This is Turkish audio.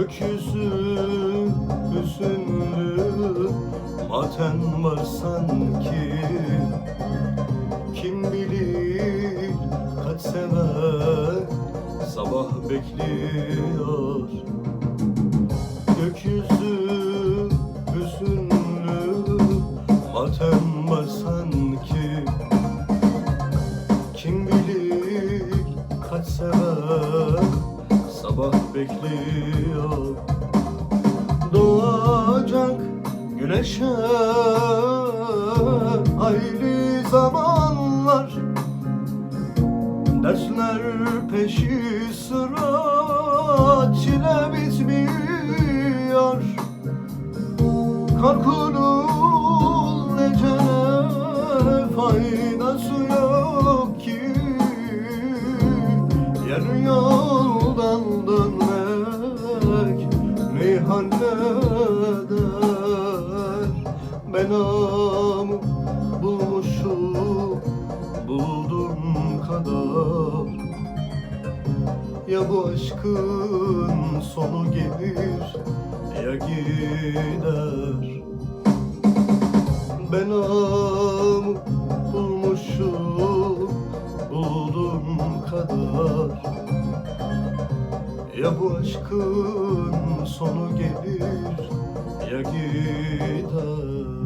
Gökyüzü hüzünlü Matem var sanki. Kim bilir kaç sever Sabah bekliyor. Gökyüzü hüzünlü Matem var sanki. Kim bilir kaç sever Sabah bekliyor. Doğacak güneşe Hayli zamanlar. Dersler peşi sıra Çile bitmiyor. Korkunun necene faydası yok ki. Yarı halleder Belamı bulmuşum buldum kadar. Ya bu aşkın sonu gelir ya gider. Belamı Ya bu aşkın sonu gelir ya gider